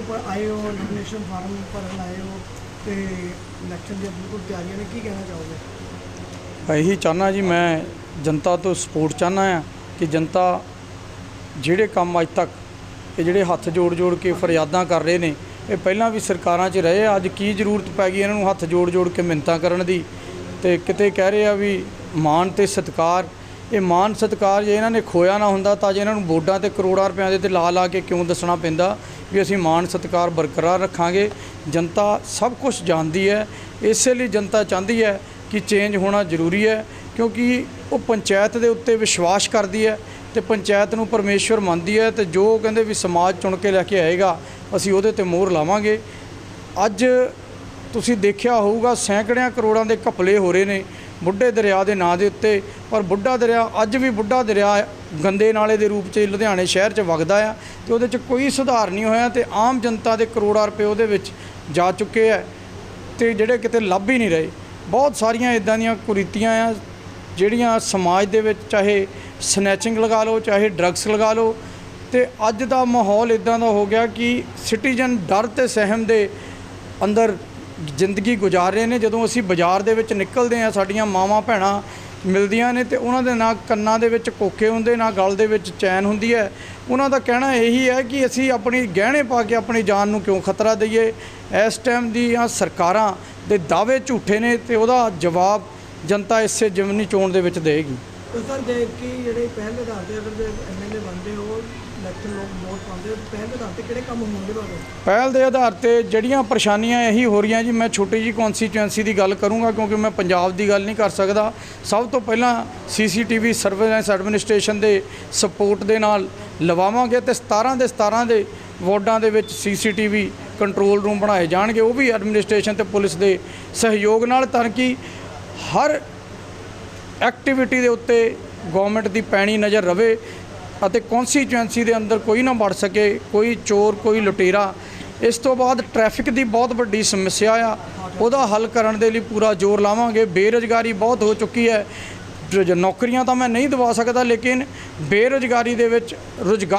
ਅੱਜ ਆਏ ਹੋ ਨੋਮੀਨੇਸ਼ਨ ਫਾਰਮ ਭਰਨ ਆਏ ਹੋ ਤੇ ਇਲੈਕਸ਼ਨ ਦੀਆਂ ਬਿਲਕੁਲ ਤਿਆਰੀਆਂ ਨੇ, ਕੀ ਕਹਿਣਾ ਚਾਹੋਗੇ? ਇਹੀ ਚਾਹਨਾ ਜੀ, ਮੈਂ ਜਨਤਾ ਤੋਂ ਸਪੋਰਟ ਚਾਹਨਾ ਆ ਕਿ ਜਨਤਾ ਜਿਹੜੇ ਕੰਮ ਅੱਜ ਤੱਕ ਇਹ ਜਿਹੜੇ ਹੱਥ ਜੋੜ ਜੋੜ ਕੇ ਫਰਿਆਦਾਂ ਕਰ ਰਹੇ ਨੇ, ਇਹ ਪਹਿਲਾਂ ਵੀ ਸਰਕਾਰਾਂ 'ਚ ਰਹੇ ਆ, ਅੱਜ ਕੀ ਜ਼ਰੂਰਤ ਪੈ ਗਈ ਇਹਨਾਂ ਨੂੰ ਹੱਥ ਜੋੜ ਜੋੜ ਕੇ ਮਿੰਨਤਾਂ ਕਰਨ ਦੀ? ਤੇ ਕਿਤੇ ਕਹਿ ਰਹੇ ਆ ਵੀ ਮਾਣ ਤੇ ਸਤਕਾਰ, ਇਹ ਮਾਣ ਸਤਕਾਰ ਜੇ ਇਹਨਾਂ ਨੇ ਖੋਇਆ ਨਾ ਹੁੰਦਾ ਤਾਂ ਜੇ ਇਹਨਾਂ ਨੂੰ ਵੋਟਾਂ ਤੇ ਕਰੋੜਾਂ ਰੁਪਈਆਂ ਦੇ ਤੇ ਲਾ ਲਾ ਕੇ ਕਿਉਂ ਦੱਸਣਾ ਪੈਂਦਾ? ਵੀ ਅਸੀਂ ਮਾਣ ਸਤਕਾਰ ਬਰਕਰਾਰ ਰੱਖਾਂਗੇ। ਜਨਤਾ ਸਭ ਕੁਝ ਜਾਣਦੀ ਹੈ। ਇਸੇ ਲਈ ਜਨਤਾ ਚਾਹੁੰਦੀ ਹੈ ਕਿ ਚੇਂਜ ਹੋਣਾ ਜ਼ਰੂਰੀ ਹੈ, ਕਿਉਂਕਿ ਉਹ ਪੰਚਾਇਤ ਦੇ ਉੱਤੇ ਵਿਸ਼ਵਾਸ ਕਰਦੀ ਹੈ ਤੇ ਪੰਚਾਇਤ ਨੂੰ ਪਰਮੇਸ਼ਵਰ ਮੰਨਦੀ ਹੈ ਤੇ ਜੋ ਕਹਿੰਦੇ ਵੀ ਸਮਾਜ ਚੁਣ ਕੇ ਲੈ ਕੇ ਆਏਗਾ, ਅਸੀਂ ਉਹਦੇ ਤੇ ਮੋਹਰ ਲਾਵਾਂਗੇ। ਅੱਜ ਤੁਸੀਂ ਦੇਖਿਆ ਹੋਊਗਾ, ਸੈਂਕੜਿਆਂ ਕਰੋੜਾਂ ਦੇ ਘਪਲੇ ਹੋ ਰਹੇ ਨੇ ਬੁੱਢੇ ਦਰਿਆ ਦੇ ਨਾਂ ਦੇ ਉੱਤੇ, ਪਰ ਬੁੱਢਾ ਦਰਿਆ ਅੱਜ ਵੀ ਬੁੱਢਾ ਦਰਿਆ ਗੰਦੇ ਨਾਲੇ ਦੇ ਰੂਪ 'ਚ ਲੁਧਿਆਣੇ ਸ਼ਹਿਰ 'ਚ ਵਗਦਾ ਆ ਤੇ ਉਹਦੇ 'ਚ ਕੋਈ ਸੁਧਾਰ ਨਹੀਂ ਹੋਇਆ ਤੇ ਆਮ ਜਨਤਾ ਦੇ ਕਰੋੜਾਂ ਰੁਪਏ ਉਹਦੇ ਵਿੱਚ ਜਾ ਚੁੱਕੇ ਆ ਤੇ ਜਿਹੜੇ ਕਿਤੇ ਲੱਭ ਹੀ ਨਹੀਂ ਰਹੇ। ਬਹੁਤ ਸਾਰੀਆਂ ਇਦਾਂ ਦੀਆਂ ਕੁਰੀਤੀਆਂ ਆ ਜਿਹੜੀਆਂ ਸਮਾਜ ਦੇ ਵਿੱਚ ਚਾਹੇ ਸਨੈਚਿੰਗ ਲਗਾ ਲਓ, ਚਾਹੇ ਡਰੱਗਸ ਲਗਾ ਲਓ ਤੇ ਅੱਜ ਦਾ ਮਾਹੌਲ ਇਦਾਂ ਦਾ ਹੋ ਗਿਆ ਕਿ ਸਿਟੀਜ਼ਨ ਡਰ ਤੇ ਸਹਿਮ ਦੇ ਅੰਦਰ ਜ਼ਿੰਦਗੀ ਗੁਜ਼ਾਰ ਰਹੇ ਨੇ। ਜਦੋਂ ਅਸੀਂ ਬਾਜ਼ਾਰ ਦੇ ਵਿੱਚ ਨਿਕਲਦੇ ਆ, ਸਾਡੀਆਂ ਮਾਵਾਂ ਭੈਣਾਂ ਮਿਲਦੀਆਂ ਨੇ ਤੇ ਉਹਨਾਂ ਦੇ ਨਾ ਕੰਨਾਂ ਦੇ ਵਿੱਚ ਕੋਕੇ ਹੁੰਦੇ, ਨਾ ਗਲ ਦੇ ਵਿੱਚ ਚੈਨ ਹੁੰਦੀ ਹੈ। ਉਹਨਾਂ ਦਾ ਕਹਿਣਾ ਇਹੀ ਹੈ ਕਿ ਅਸੀਂ ਆਪਣੀ ਗਹਿਣੇ ਪਾ ਕੇ ਆਪਣੀ ਜਾਨ ਨੂੰ ਕਿਉਂ ਖਤਰਾ ਦਈਏ? ਇਸ ਟਾਈਮ ਦੀਆਂ ਸਰਕਾਰਾਂ ਦੇ ਦਾਅਵੇ ਝੂਠੇ ਨੇ ਤੇ ਉਹਦਾ ਜਵਾਬ ਜਨਤਾ ਇਸੇ ਜਿਮਨੀ ਚੋਣ ਦੇ ਵਿੱਚ ਦੇਗੀ ਤੇ ਸਰ ਜੇ ਕਿ ਜਿਹੜੇ ਪਹਿਲ ਦੇ ਆਧਾਰ ਤੇ ਅਗਰ ਜੇ ਐਮਐਲਏ ਬਣਦੇ ਹੋ ਇਲੈਕਸ਼ਨ ਲੋਕ ਵੋਟ ਪਾਉਂਦੇ ਹੋ, ਪਹਿਲ ਦੇ ਆਧਾਰ ਤੇ ਕਿਹੜੇ ਕੰਮ ਹੋਣਗੇ ਤੁਹਾਡੇ? ਪਹਿਲ ਦੇ ਆਧਾਰ ਤੇ ਜਿਹੜੀਆਂ ਪਰੇਸ਼ਾਨੀਆਂ ਇਹੀ ਹੋ ਰਹੀਆਂ ਜੀ, ਮੈਂ ਛੋਟੀ ਜੀ ਕਨਸਟੀਚੁਐਂਸੀ ਦੀ ਗੱਲ ਕਰੂੰਗਾ ਕਿਉਂਕਿ ਮੈਂ ਪੰਜਾਬ ਦੀ ਗੱਲ ਨਹੀਂ ਕਰ ਸਕਦਾ। ਸਭ ਤੋਂ ਪਹਿਲਾਂ ਸੀਸੀਟੀਵੀ ਸਰਵੇਲੈਂਸ ਐਡਮਿਨਿਸਟ੍ਰੇਸ਼ਨ ਦੇ ਸਪੋਰਟ ਦੇ ਨਾਲ ਲਵਾਵਾਂਗੇ ਤੇ 17 ਦੇ 17 ਦੇ ਵਾਰਡਾਂ ਦੇ ਵਿੱਚ ਸੀਸੀਟੀਵੀ ਕੰਟਰੋਲ ਰੂਮ ਬਣਾਏ ਜਾਣਗੇ। ਉਹ ਵੀ ਐਡਮਿਨਿਸਟ੍ਰੇਸ਼ਨ ਤੇ ਪੁਲਿਸ ਦੇ ਸਹਿਯੋਗ ਨਾਲ, ਤਾਂ ਕਿ ਹਰ ਐਕਟੀਵਿਟੀ ਦੇ ਉੱਤੇ ਗਵਰਨਮੈਂਟ ਦੀ ਪੈਣੀ ਨਜ਼ਰ ਰਵੇ ਅਤੇ ਕਨਸਟੀਚੁਐਂਸੀ ਦੇ ਅੰਦਰ ਕੋਈ ਨਾ ਵੜ ਸਕੇ, ਕੋਈ ਚੋਰ, ਕੋਈ ਲੁਟੇਰਾ, ਇਸ ਤੋਂ ਬਾਅਦ ਟ੍ਰੈਫਿਕ ਦੀ ਬਹੁਤ ਵੱਡੀ ਸਮੱਸਿਆ ਆ। ਉਹਦਾ ਹੱਲ ਕਰਨ ਦੇ ਲਈ ਪੂਰਾ ਜ਼ੋਰ ਲਾਵਾਂਗੇ। ਬੇਰੁਜ਼ਗਾਰੀ ਬਹੁਤ ਹੋ ਚੁੱਕੀ ਹੈ। ਨੌਕਰੀਆਂ ਤਾਂ ਮੈਂ ਨਹੀਂ ਦਵਾ ਸਕਦਾ, ਲੇਕਿਨ ਬੇਰੁਜ਼ਗਾਰੀ ਦੇ ਵਿੱਚ ਰੁਜ਼ਗਾਰ